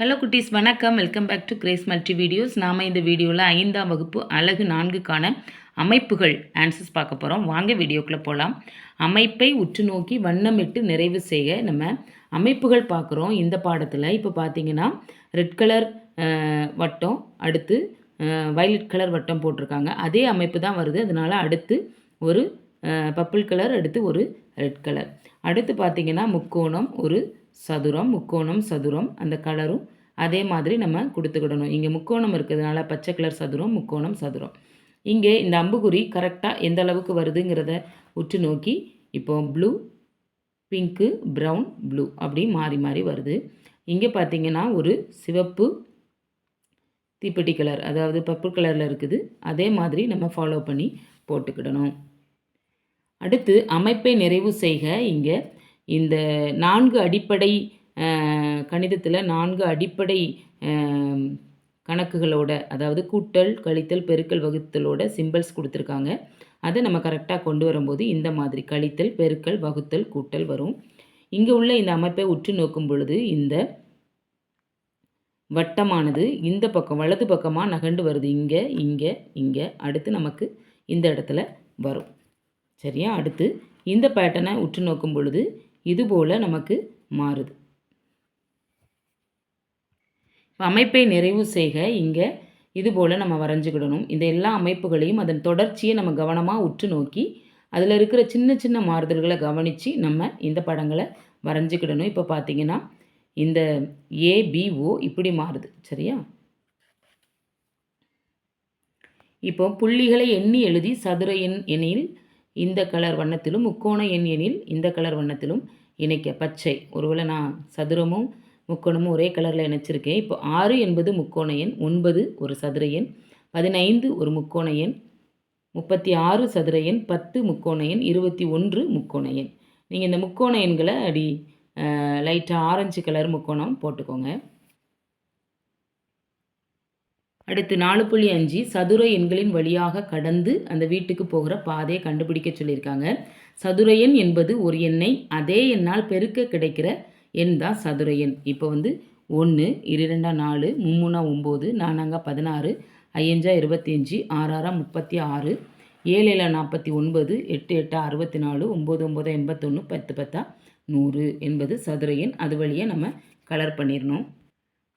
Hello குட்டீஸ் வணக்கம். Welcome back to Grace multi videos நாம் இந்த வீடியோவில் ஐந்தாம் வகுப்பு அழகு நான்குக்கான அமைப்புகள் ஆன்சர்ஸ் பார்க்க போகிறோம் வாங்க வீடியோக்குள்ளே போகலாம் அமைப்பை உற்று நோக்கி வண்ணமிட்டு நிறைவு செய்ய நம்ம அமைப்புகள் பார்க்குறோம். இந்த பாடத்தில் இப்போ பார்த்தீங்கன்னா ரெட் கலர் வட்டம் அடுத்து வயலட் கலர் வட்டம் போட்டிருக்காங்க. அதே அமைப்பு தான் வருது. அதனால் அடுத்து ஒரு பர்பிள் கலர் அடுத்து ஒரு ரெட் கலர் அடுத்து பார்த்திங்கன்னா முக்கோணம் ஒரு சதுரம் முக்கோணம் சதுரம் அந்த கலரும் அதே மாதிரி நம்ம கொடுத்துக்கிடணும். இங்கே முக்கோணம் இருக்கிறதுனால பச்சை கலர் சதுரம் முக்கோணம் சதுரம். இங்கே இந்த அம்புக்குறி கரெக்டாக எந்த அளவுக்கு வருதுங்கிறத உற்று நோக்கி இப்போ ப்ளூ பிங்க்கு ப்ரௌன் ப்ளூ அப்படி மாறி மாறி வருது. இங்கே பார்த்தீங்கன்னா ஒரு சிவப்பு தீப்பெட்டி கலர் அதாவது பர்பிள் கலரில் இருக்குது. அதே மாதிரி நம்ம ஃபாலோ பண்ணி போட்டுக்கிடணும். அடுத்து அமைப்பை நிறைவு செய்க இங்கே இந்த நான்கு அடிப்படை கணிதத்தில் நான்கு அடிப்படை கணக்குகளோட அதாவது கூட்டல் கழித்தல் பெருக்கல் வகுத்தலோட சிம்பிள்ஸ் கொடுத்துருக்காங்க. அதை நம்ம கரெக்டாக கொண்டு வரும்போது இந்த மாதிரி கழித்தல் பெருக்கல் வகுத்தல் கூட்டல் வரும். இங்கே உள்ள இந்த அமைப்பை உற்று நோக்கும் பொழுது இந்த வட்டமானது இந்த பக்கம் வலது பக்கமாக நகண்டு வருது. இங்கே இங்கே இங்கே. அடுத்து நமக்கு இந்த இடத்துல வரும். சரியா? அடுத்து இந்த பேட்டனை உற்று நோக்கும் பொழுது இது போல் நமக்கு மாறுது. அமைப்பை நிறைவு செய்க இங்கே இது போல் நம்ம வரைஞ்சிக்கிடணும். இந்த எல்லா அமைப்புகளையும் அதன் தொடர்ச்சியை நம்ம கவனமாக உற்று நோக்கி அதில் இருக்கிற சின்ன சின்ன மாறுதல்களை கவனித்து நம்ம இந்த படங்களை வரைஞ்சிக்கிடணும். இப்போ பார்த்தீங்கன்னா இந்த ஏபிஓ இப்படி மாறுது. சரியா? இப்போ புள்ளிகளை எண்ணி எழுதி சதுர எண் எண்ணில் இந்த கலர் வண்ணத்திலும் முக்கோண எண் எண்ணில் இந்த கலர் வண்ணத்திலும் இணைக்க பச்சை. ஒருவேளை நான் சதுரமும் முக்கோணமும் ஒரே கலரில் இணைச்சிருக்கேன். இப்போ ஆறு என்பது முக்கோண எண் ஒன்பது ஒரு சதுர எண் பதினைந்து ஒரு முக்கோண எண் முப்பத்தி ஆறு சதுர எண் பத்து முக்கோண எண் இருபத்தி ஒன்று முக்கோண எண். நீங்கள் இந்த முக்கோண எண்களை அடி லைட்டாக ஆரஞ்சு கலர் முக்கோணம் போட்டுக்கோங்க. அடுத்து நாலு புள்ளி அஞ்சு சதுர எண்களின் வழியாக கடந்து அந்த வீட்டுக்கு போகிற பாதையை கண்டுபிடிக்க சொல்லியிருக்காங்க. சதுர எண் என்பது ஒரு எண்ணை அதே எண்ணால் பெருக்க கிடைக்கிற எண் தான் சதுர எண் இப்போ வந்து ஒன்று இரண்டா நாலு மும்முனா ஒம்பது நானாங்க பதினாறு ஐயஞ்சா இருபத்தஞ்சி ஆறாரா முப்பத்தி ஆறு ஏழு நாற்பத்தி ஒன்பது எட்டு எட்டா அறுபத்தி நாலு ஒம்பது ஒம்பது எண்பத்தொன்று பத்து பத்தா நூறு என்பது சதுர எண் அது வழியாக நம்ம கலர் பண்ணிடணும்.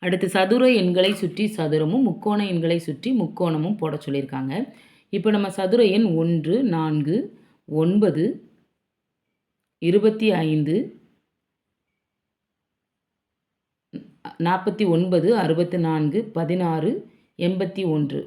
அடுத்து சதுர எண்களை சுற்றி சதுரமும் முக்கோண எண்களை சுற்றி முக்கோணமும் போட சொல்லியிருக்காங்க. இப்போ நம்ம சதுர எண் ஒன்று நான்கு ஒன்பது இருபத்தி ஐந்து நாற்பத்தி ஒன்பது அறுபத்தி நான்கு பதினாறு எண்பத்தி ஒன்று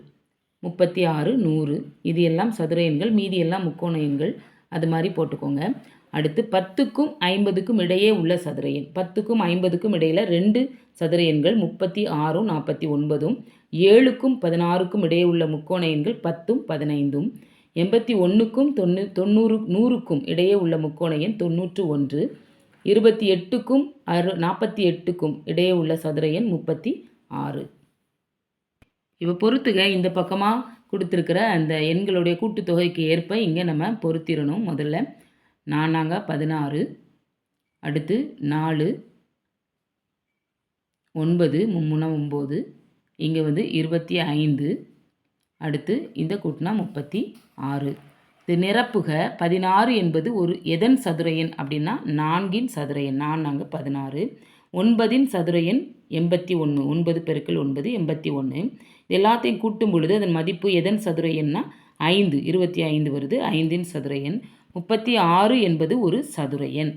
முப்பத்தி ஆறு நூறு. இது எல்லாம் சதுர எண்கள் மீதி எல்லாம் முக்கோண எண்கள். அது மாதிரி போட்டுக்கோங்க. அடுத்து பத்துக்கும் ஐம்பதுக்கும் இடையே உள்ள சதுர எண். பத்துக்கும் ஐம்பதுக்கும் இடையில் ரெண்டு சதுர எண்கள் முப்பத்தி ஆறும் நாற்பத்தி ஒன்பதும். ஏழுக்கும் பதினாறுக்கும் இடையே உள்ள முக்கோண எண்கள் பத்தும் பதினைந்தும். எண்பத்தி ஒன்றுக்கும் தொண்ணூ தொண்ணூறு நூறுக்கும் இடையே உள்ள முக்கோண எண் தொண்ணூற்று ஒன்று. இருபத்தி எட்டுக்கும் அறு நாற்பத்தி எட்டுக்கும் இடையே உள்ள சதுர எண் முப்பத்தி ஆறு. இப்போ பொறுத்துக இந்த பக்கமாக கொடுத்துருக்கிற அந்த எண்களுடைய கூட்டுத்தொகைக்கு ஏற்ப இங்கே நம்ம பொருத்திடணும் முதல்ல. நானாங்க பதினாறு அடுத்து நாலு ஒன்பது மும்முனா ஒம்பது இங்கே வந்து இருபத்தி ஐந்து. அடுத்து இந்த கூட்டினா முப்பத்தி ஆறு. இது நிரப்புக. பதினாறு என்பது ஒரு எதன் சதுர எண் அப்படின்னா நான்கின் சதுர எண். நான்காங்க பதினாறு. ஒன்பதின் சதுர எண் எண்பத்தி ஒன்று. ஒன்பது பெருக்கள் ஒன்பது எண்பத்தி ஒன்று. எல்லாத்தையும் கூட்டும் பொழுது அதன் மதிப்பு எதன் சதுர எண்ணா ஐந்து. இருபத்தி ஐந்து வருது. ஐந்தின் சதுர எண். முப்பத்தி ஆறு என்பது ஒரு சதுர எண்.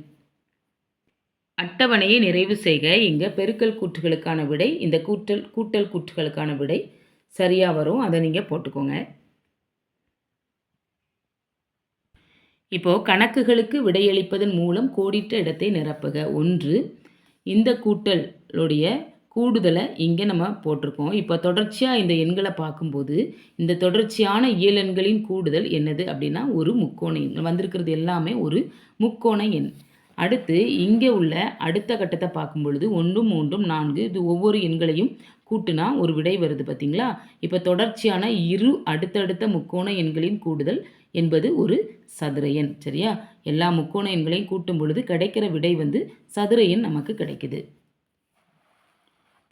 அட்டவணையை நிறைவு செய்க. இங்கே பெருக்கல் கூற்றுகளுக்கான விடை இந்த கூட்டல் கூட்டல் கூற்றுகளுக்கான விடை சரியாக வரும் அதை நீங்கள் போட்டுக்கோங்க. இப்போது கணக்குகளுக்கு விடையளிப்பதன் மூலம் கோடிட்ட இடத்தை நிரப்புக. ஒன்று இந்த கூட்டலுடைய கூடுதலை இங்கே நம்ம போட்டிருக்கோம். இப்போ தொடர்ச்சியாக இந்த எண்களை பார்க்கும்போது இந்த தொடர்ச்சியான இயலெண்களின் கூடுதல் என்னது அப்படின்னா ஒரு முக்கோண எண். வந்திருக்கிறது எல்லாமே ஒரு முக்கோண எண். அடுத்து இங்கே உள்ள அடுத்த கட்டத்தை பார்க்கும் பொழுது ஒன்றும் மூன்றும் நான்கு இது ஒவ்வொரு எண்களையும் கூட்டுனா ஒரு விடை வருது பார்த்தீங்களா? இப்போ தொடர்ச்சியான இரு அடுத்தடுத்த முக்கோண எண்களின் கூடுதல் என்பது ஒரு சதுர எண் சரியா? எல்லா முக்கோண எண்களையும் கூட்டும் பொழுது கிடைக்கிற விடை வந்து சதுர எண் நமக்கு கிடைக்குது.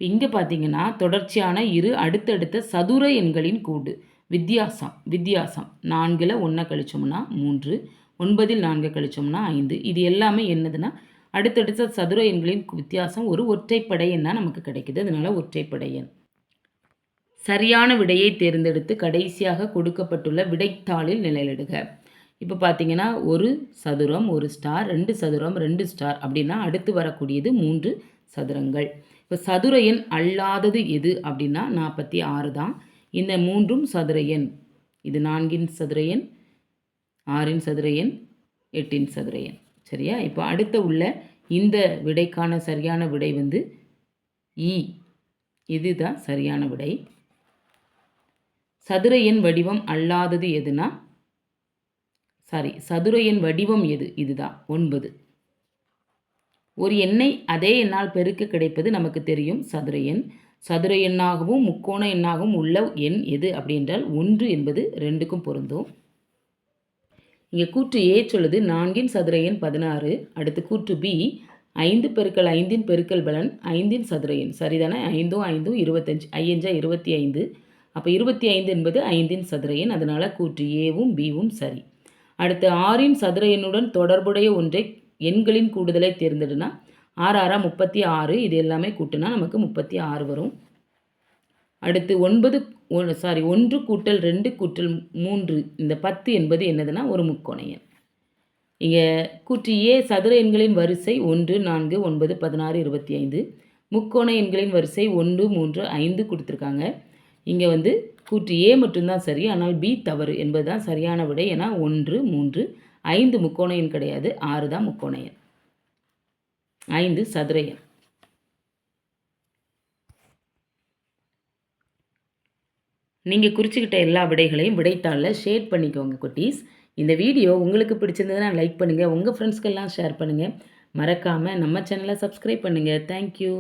இங்கே பார்த்தீங்கன்னா தொடர்ச்சியான இரு அடுத்தடுத்த சதுர எண்களின் கூடு. வித்தியாசம் வித்தியாசம். நான்கில் ஒன்றை கழிச்சோம்னா மூன்று ஒன்பதில் நான்கு கழிச்சோம்னா ஐந்து. இது எல்லாமே என்னதுன்னா அடுத்தடுத்த சதுர எண்களின் வித்தியாசம் ஒரு ஒற்றைப்படை எண்ணாக நமக்கு கிடைக்குது. அதனால் ஒற்றைப்படை எண். சரியான விடையை தேர்ந்தெடுத்து கடைசியாக கொடுக்கப்பட்டுள்ள விடைத்தாளில் நிலையிடுக இப்போ பார்த்தீங்கன்னா ஒரு சதுரம் ஒரு ஸ்டார் ரெண்டு சதுரம் ரெண்டு ஸ்டார் அப்படின்னா அடுத்து வரக்கூடியது மூன்று சதுரங்கள். இப்போ சதுர எண் அல்லாதது எது அப்படின்னா நாற்பத்தி ஆறு தான். இந்த மூன்றும் சதுர எண். இது நான்கின் சதுர எண். ஆறின் சதுர எண் எட்டின் சதுர எண். சரியா? இப்போ அடுத்த உள்ள இந்த விடைக்கான சரியான விடை வந்து இ இதுதான் சரியான விடை. சதுர எண் வடிவம் அல்லாதது எதுனா? சாரி சதுர எண் வடிவம் எது? இதுதான் ஒன்பது. ஒரு எண்ணை அதே எண்ணால் பெருக்க கிடைப்பது நமக்கு தெரியும். சதுர எண். சதுர எண்ணாகவும் முக்கோண எண்ணாகவும் உள்ள எண் எது அப்படின்றால் ஒன்று என்பது ரெண்டுக்கும் பொருந்தும். இங்கே கூற்று ஏ சொல்லுது நான்கின் சதுர எண் பதினாறு அடுத்து கூற்று பி ஐந்து பெருக்கல் ஐந்தின் பெருக்கல் பலன் ஐந்தின் சதுர எண். சரிதானே? ஐந்தும் ஐந்தும் இருபத்தஞ்சு ஐயஞ்சா இருபத்தி ஐந்து அப்போ இருபத்தி ஐந்து என்பது ஐந்தின் சதுர எண் அதனால் கூற்று ஏவும் பிவும் சரி. அடுத்து ஆறின் சதுர எண்ணுடன் தொடர்புடைய ஒன்றை எண்களின் கூடுதலை தேர்ந்தெடுனா ஆறு ஆறா முப்பத்தி ஆறு இது எல்லாமே கூட்டுனா நமக்கு முப்பத்தி ஆறு வரும். அடுத்து ஒன்பது சாரி ஒன்று கூட்டல் ரெண்டு கூட்டல் மூன்று இந்த பத்து என்பது என்னதுன்னா ஒரு முக்கோண எண் இங்கே கூற்று ஏ சதுர எண்களின் வரிசை ஒன்று நான்கு ஒன்பது பதினாறு இருபத்தி ஐந்து முக்கோண எண்களின் வரிசை ஒன்று மூன்று ஐந்து கொடுத்துருக்காங்க. இங்கே வந்து கூற்று ஏ மட்டும்தான் சரி ஆனால் பி தவறு என்பது தான் சரியான விடை. ஏன்னா ஒன்று மூன்று ஐந்து முக்கோண எண் கிடையாது ஆறு தான் முக்கோண எண் ஐந்து சதுர எண். நீங்கள் குறிச்சிக்கிட்ட எல்லா விடைகளையும் விடைத்தாளில் ஷேர் பண்ணிக்கோங்க குட்டீஸ். இந்த வீடியோ உங்களுக்கு பிடிச்சிருந்ததுன்னா லைக் பண்ணுங்கள் உங்கள் ஃப்ரெண்ட்ஸ்க்கெல்லாம் ஷேர் பண்ணுங்கள் மறக்காமல் நம்ம சேனலை சப்ஸ்கிரைப் பண்ணுங்கள் தேங்க்யூ